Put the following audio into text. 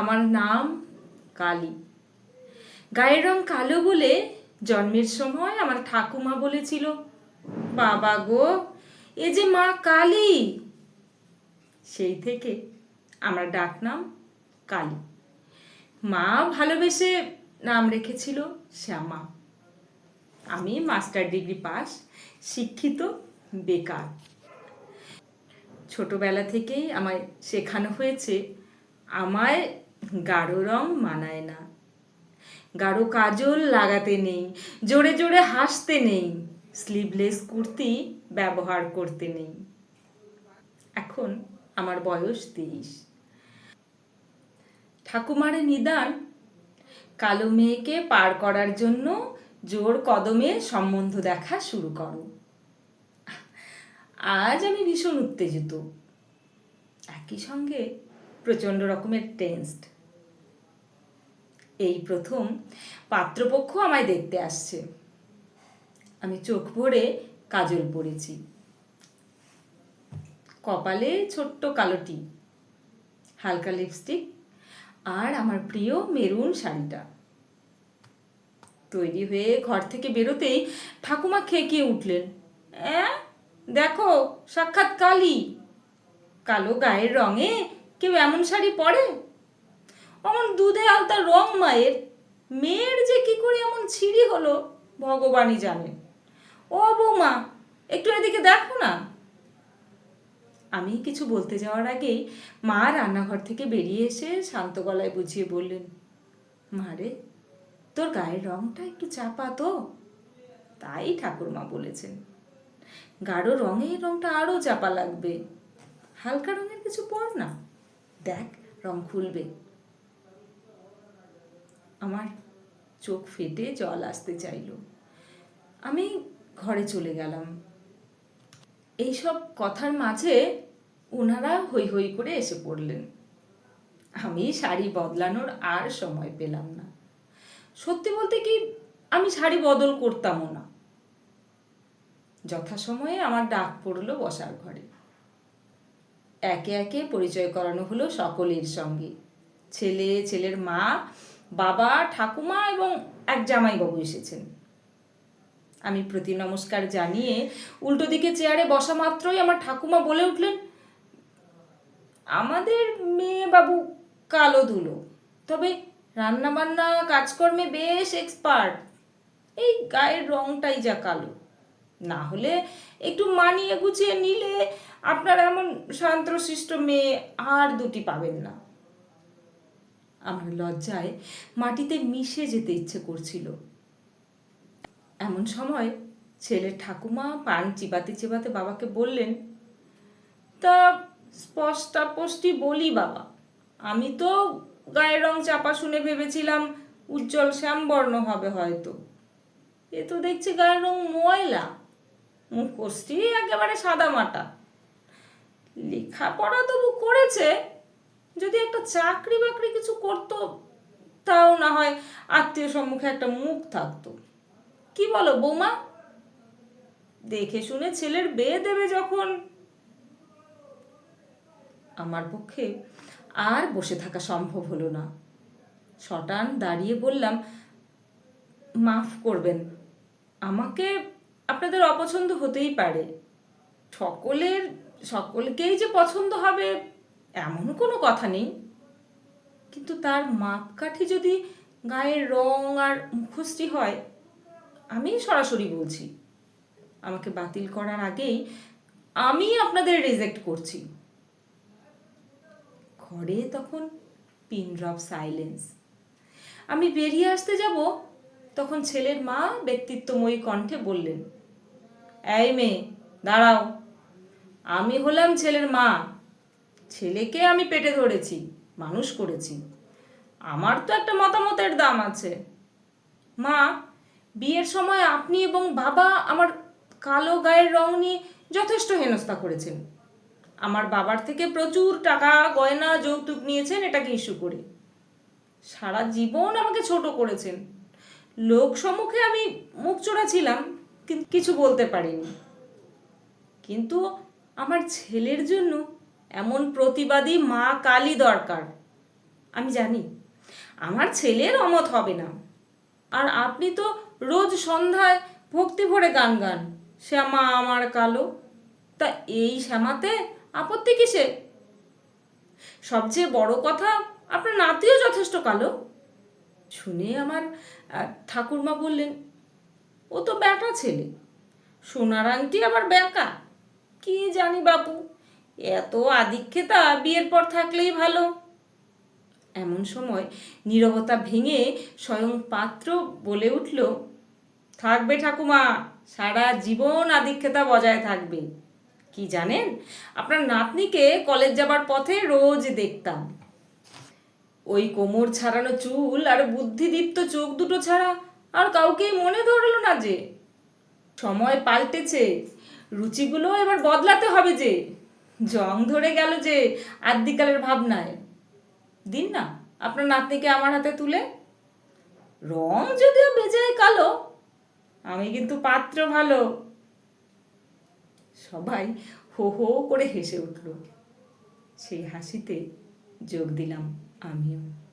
আমার নাম কালী। গায়ের রং কালো বলে জন্মের সময় আমার ঠাকুমা বলেছিল, বাবা গো, এ যে মা কালী। সেই থেকে আমার ডাকনাম কালী। মা ভালোবেসে নাম রেখেছিল শ্যামা। আমি মাস্টার ডিগ্রি পাস, শিক্ষিত, বেকার। ছোটবেলা থেকেই আমায় শেখানো হয়েছে, আমায় গাঢ় রং মানায় না। গাঢ় কাজল লাগাতে নেই, জোরে জোরে হাসতে নেই স্লিভলেস কুর্তি ব্যবহার করতে নেই। এখন আমার বয়স তেইশ ঠাকুমারে নিদান, কালো মেয়েকে পার করার জন্য জোর কদমে সম্বন্ধ দেখা শুরু করো। আজ আমি ভীষণ উত্তেজিত। একই সঙ্গে প্রচণ্ড রকমের টেন্সড এই প্রথম পাত্রপক্ষ আমায় দেখতে আসছে। আমি চোখ ভরে কাজল পরেছি কপালে ছোট্ট কালোটি হালকা লিপস্টিক আর আমার প্রিয় মেরুন শাড়িটা। তৈরি হয়ে ঘর থেকে বেরোতেই ঠাকুমা খেকিয়ে উঠলেন। অ্যাঁ, দেখো, সাক্ষাৎ কালী। কালো গায়ের রঙে কেউ এমন শাড়ি পরে? অমন দুধে আলতা রং মায়ের। মেয়ের যে কি করে এমন ছিঁড়ি হলো, ভগবানই জানেন। ও বৌমা, একটু এদিকে দেখো না। আমি কিছু বলতে যাওয়ার আগেই মা রান্নাঘর থেকে বেরিয়ে এসে শান্ত গলায় বুঝিয়ে বললেন, মা রে, তোর গায়ের রংটা একটু চাপা তো। তাই ঠাকুরমা বলেছেন, গাঢ় রঙের রংটা আরও চাপা লাগবে। হালকা রঙের কিছু পর না। দেখ, রং খুলবে। আমার চোখ ফেটে জল আসতে চাইল। আমি ঘরে চলে গেলাম। এইসব কথার মাঝে ওনারা হই হই করে এসে পড়লেন। আমি শাড়ি বদলানোর আর সময় পেলাম না। সত্যি বলতে কি, আমি শাড়ি বদল করতামও না। যথাসময়ে আমার ডাক পড়ল বসার ঘরে। একে একে পরিচয় করানো হলো সকলের সঙ্গে। ছেলে, ছেলের মা বাবা, ঠাকুমা এবং এক জামাইবাবু এসেছেন। আমি প্রতি নমস্কার জানিয়ে উল্টো দিকে চেয়ারে বসা মাত্রই আমার ঠাকুমা বলে উঠলেন, আমাদের মেয়ে বাবু কালো ধুলো তবে রান্না বান্না কাজকর্মে বেশ এক্সপার্ট এই গায়ের রংটাই যা কালো। না হলে একটু মানিয়ে গুছিয়ে নিলে আপনার এমন শান্তশিষ্ট মেয়ে আর দুটি পাবেন না। আমার লজ্জায় মাটিতে মিশে যেতে ইচ্ছে করছিল। এমন সময় ছেলের ঠাকুমা পান চিবাতে চিবাতে বাবাকে বললেন, তা স্পষ্টাপষ্টি বলি বাবা, আমি তো গায়ের রং চাপা শুনে ভেবেছিলাম উজ্জ্বল শ্যামবর্ণ হবে হয়তো। এ তো দেখছি গায়ের রং ময়লা মুখোশটি একেবারে সাদা মাটা। লেখাপড়া তবু করেছে যদি একটা চাকরি বাকরি কিছু করতো, তাও না হয় আত্মীয় সম্মুখে একটা মুখ থাকতো। কি বলো বৌমা? দেখে শুনে ছেলের বিয়ে দেবে যখন। আমার পক্ষে আর বসে থাকা সম্ভব হলো না। শটান দাঁড়িয়ে বললাম, মাফ করবেন, আমাকে আপনাদের অপছন্দ হতেই পারে। সকলের, সকলকেই যে পছন্দ হবে এমন কোনো কথা নেই। কিন্তু তার মাপকাঠি যদি গায়ের রং আর মুখশ্রী হয়, আমি সরাসরি বলছি, আমাকে বাতিল করার আগেই আমি আপনাদের রিজেক্ট করছি। ঘরে তখন পিন ড্রপ সাইলেন্স আমি বেরিয়ে আসতে যাব, তখন ছেলের মা ব্যক্তিত্বময়ী কণ্ঠে বললেন, এই মেয়ে, দাঁড়াও। আমি হলাম ছেলের মা। ছেলেকে আমি পেটে ধরেছি, মানুষ করেছি। আমার তো একটা মতামতের দাম আছে। মা, বিয়ের সময় আপনি এবং বাবা আমার কালো গায়ের রং নিয়ে যথেষ্ট হেনস্থা করেছেন। আমার বাবার থেকে প্রচুর টাকা, গয়না, যৌতুক নিয়েছেন, এটাকে ইস্যু করে। সারা জীবন আমাকে ছোট করেছেন। লোক সম্মুখে আমি মুখ চোরা ছিলাম কিছু বলতে পারিনি। কিন্তু আমার ছেলের জন্য এমন প্রতিবাদী মা কালী দরকার। আমি জানি, আমার ছেলের অমত হবে না। আর আপনি তো রোজ সন্ধ্যায় ভক্তি ভরে গান গান, শ্যামা আমার কালো। তা এই শ্যামাতে আপত্তি কিসে? সবচেয়ে বড় কথা, আপনার নাতিও যথেষ্ট কালো। শুনে আমার ঠাকুরমা বললেন, ও তো ব্যাটা ছেলে। সোনার আংটি আবার ব্যাকা। কি জানি বাপু এত আদিক্ষেতা, বিয়ের পর থাকলেই ভালো। এমন সময় নীরবতা ভেঙে স্বয়ং পাত্র বলে উঠল থাকবে ঠাকুমা, সারা জীবন আদিক্ষেতা বজায় থাকবে। কি জানেন, আপনার নাতনিকে কলেজ যাবার পথে রোজ দেখতাম। ওই কোমর ছাড়ানো চুল আর বুদ্ধিদীপ্ত চোখ দুটো ছাড়া আর কাউকেই মনে ধরলো না যে। সময় পাল্টেছে, রুচিগুলো এবার বদলাতে হবে যে। জং ধরে গেল যে আদ্যিকালের ভাবনায়। দিন না, আপনার নাতনিকে আমার হাতে তুলে। রং যদিও বেজায় কালো, আমি কিন্তু পাত্র ভালো। সবাই হো হো করে হেসে উঠল। সেই হাসিতে যোগ দিলাম আমিও।